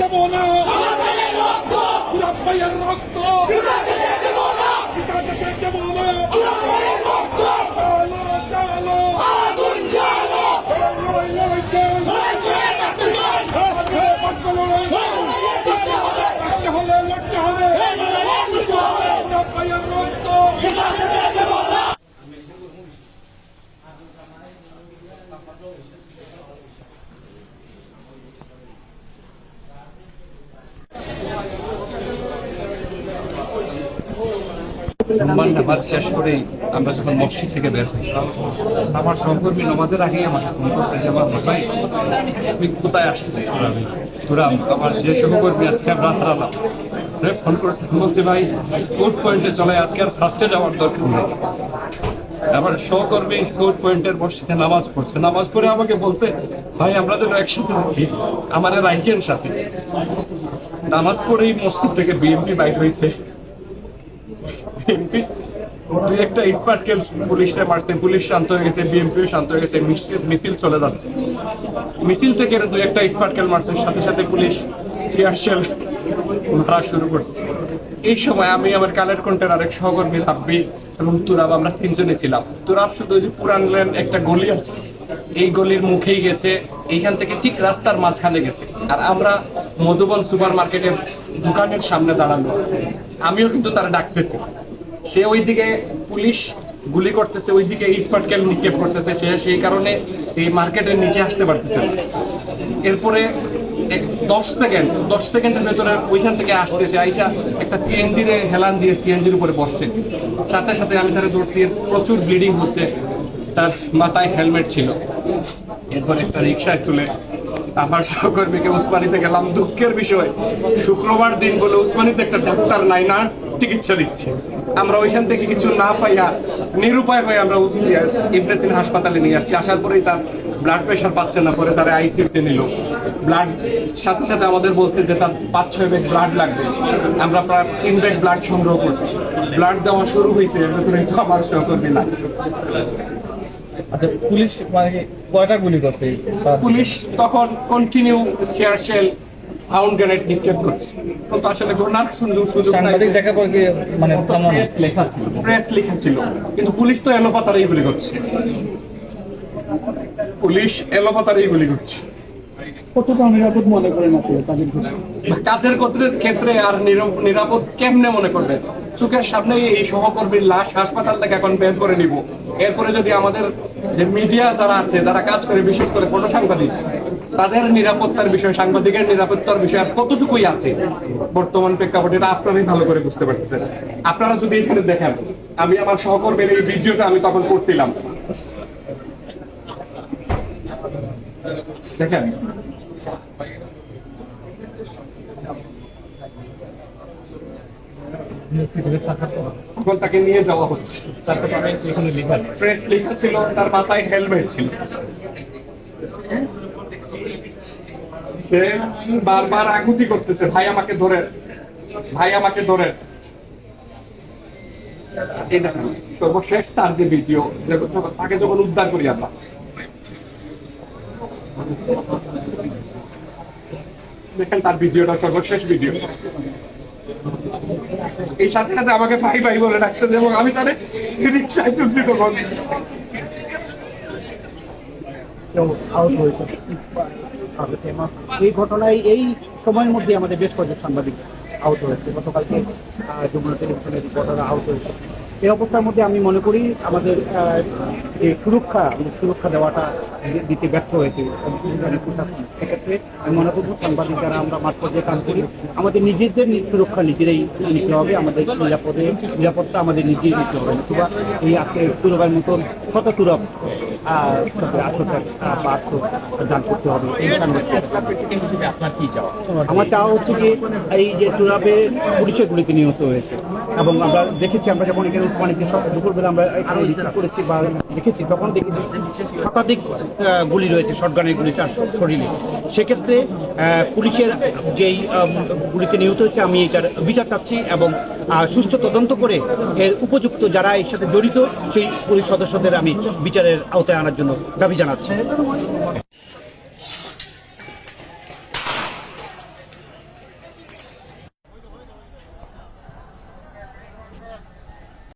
দেব না রক্ত রক্ত পিতা যেতে দেব না চালো চালো লড়াই লড়াই চল বাক্য লড়াই লড়তে হলে লড়তে হবে পুরা ভাইয়ের রক্ত জুম্মার নামাজ শেষ করেই আমরা যখন মসজিদ থেকে বের হয়েছি, আমার সহকর্মী নামাজের আগেই আমাকে ফোন করছে যে আমার ভাই তুমি কোথায় আসলে? তোরা, আমার যে সহকর্মী আজকে আমরা হারালাম। ফোন করেছে বলছে, ভাই, কোর্ট পয়েন্টে চলে, আজকে আর ফার্স্টে যাওয়ার দরকার নেই। আমার সহকর্মী কোর্ট পয়েন্টের মসজিদে নামাজ পড়ছে। নামাজ পড়ে আমাকে বলছে, ভাই, আমরা যেন একসাথে থাকি আমার রাইকের সাথে। নামাজ পড়েই মসজিদ থেকে বিএমপি বাইক হয়েছে। বিএনপি। দুই একটা ইট পাটকেল পুলিশে মারছে, পুলিশ শান্ত হয়ে গেছে শান্ত হয়ে গেছে মিছিল- চলে যাচ্ছে। মিছিল থেকে দুই একটা ইট পাটকেল মারছে, সাথে সাথে পুলিশ মারা শুরু করছে। এই সময় আমি আমার কালের আরেক সহকর্মী এবং তুরাব, আমরা তিনজনে ছিলাম। তুরাব, শুধু যে পুরান লেন একটা গলি আছে, এই গলির মুখেই গেছে, এইখান থেকে ঠিক রাস্তার মাঝখানে গেছে। আর আমরা মধুবন সুপার মার্কেটের দোকানের সামনে দাঁড়ানো আমিও কিন্তু তারা ডাকতেছি। সে ওইদিকে পুলিশ গুলি করতেছে, ওইদিকে ইট পাটকেল নিক্ষেপ করতেছে, সে সেই কারণে এই মার্কেটের নিচে আসতে পারতেছে এরপরে দশ সেকেন্ড, দশ সেকেন্ডের ভেতরে ওইখান থেকে আসতেছে, আইসা একটা সিএনজির হেলান দিয়ে সিএনজির উপরে বসছে। সাথে সাথে আমি তারা দৌড়ছি প্রচুর ব্লিডিং হচ্ছে, তার মাথায় হেলমেট ছিল। এরপর একটা রিক্সায় তুলে আমার সহকর্মীকে উসমানিতে গেলাম। দুঃখের বিষয়, শুক্রবার দিন বলে উসমানিতে একটা ডাক্তার নাই, নার্স চিকিৎসা দিচ্ছে। আমরা ওইখান থেকে কিছু না পাইয়া নিরুপায় হয়ে আমরা ইমপ্রেসিন হাসপাতালে নিয়ে আসছি। আসার পরেই তার ব্লাড প্রেশার পাচ্ছে না, পরে তারা আইসিউতে নিল। ব্লাড সাথে সাথে আমাদের বলছে যে তার পাঁচ ছয় ব্যাগ ব্লাড লাগবে। আমরা প্রায় তিন ব্যাগ ব্লাড সংগ্রহ করছি। ব্লাড দেওয়া শুরু হয়েছে, এর ভেতরে আমার সহকর্মী না আচ্ছা পুলিশ মানে কয়টা গুলি করছে পুলিশ তখন কন্টিনিউ চেয়ার শেল সাউন্ড গ্রেনেড নিক্ষেপ করছে। কিন্তু আসলে ঘটনার সুযোগ সুযোগ সাংবাদিক দেখা পর কি মানে প্রেস লেখা ছিল। প্রেস লেখা ছিল। কিন্তু পুলিশ তো এলোপাতারেই গুলি করছে। পুলিশ এলোপাতারেই গুলি করছে। কতটা নিরাপদ মনে করেন কাজের ক্ষেত্রে- আর নিরাপদ কেমনে মনে চোখের সামনে এই সহকর্মীর লাশ হাসপাতাল থেকে এখন বের করে নিব। এরপরে যদি আমাদের যে মিডিয়া যারা আছে, যারা কাজ করে, বিশেষ করে ফটো সাংবাদিক, তাদের নিরাপত্তার বিষয়, সাংবাদিকের নিরাপত্তার বিষয় কতটুকুই আছে? বর্তমান প্রেক্ষাপটে আপনারাই ভালো করে বুঝতে পারতেছেন। আপনারা যদি এখানে দেখেন, আমি আমার সহকর্মীর এই ভিডিওটা আমি তখন করছিলাম। দেখেন। তাকে নিয়ে যাওয়া হচ্ছে। প্রেস লেখা ছিল, তার মাথায় হেলমেট ছিল। বারবার আকুতি করতেছে, ভাই, আমাকে ধরে, ভাই, আমাকে ধরে। সর্বশেষ তার যে ভিডিও তাকে যখন উদ্ধার করি আমরা দেখেন তার ভিডিওটা সর্বশেষ ভিডিও। এই সাথে সাথে আমাকে ভাই ভাই বলে ডাকতেছে এবং আমি তারে রিক্সায় তুলছি এই ঘটনায় এই সময়ের মধ্যে আমাদের বেশ কয়েকজন সাংবাদিক আউট হয়েছে। গতকালকে টেলিভিশনের আউট হয়েছে। এই অবস্থার মধ্যে আমি মনে করি আমাদের যে সুরক্ষা আমাদের সুরক্ষা দেওয়াটা দিতে ব্যর্থ হয়েছে প্রশাসন। সেক্ষেত্রে আমি মনে করব সাংবাদিক যারা আমরা মাঠ পর্যায়ে কাজ করি, আমাদের নিজেদের সুরক্ষা নিজেরাই নিতে হবে। আমাদের নিরাপদে নিরাপত্তা আমাদের নিজেই নিতে হবে। নতুবা এই আজকে তুরবের মতন শত তুরব আত্মদান করতে হবে। আমার চাওয়া হচ্ছে যে এই যে তুরাবে পুলিশের গুলিতে নিহত হয়েছে। এবং আমরা দেখেছি, আমরা যখন এখানে উসমানিতে সব দুপুরবেলা আমরা এখানে রিসিভ করেছি বা দেখেছি তখন দেখেছি শতাধিক গুলি রয়েছে শটগানের গুলি তার শরীরে। সেক্ষেত্রে পুলিশের যেই গুলিতে নিহত হয়েছে, আমি এটার বিচার চাচ্ছি এবং সুষ্ঠু তদন্ত করে এর উপযুক্ত যারা এর সাথে জড়িত, সেই পুলিশ সদস্যদের আমি বিচারের আওতায় আনার জন্য দাবি জানাচ্ছি।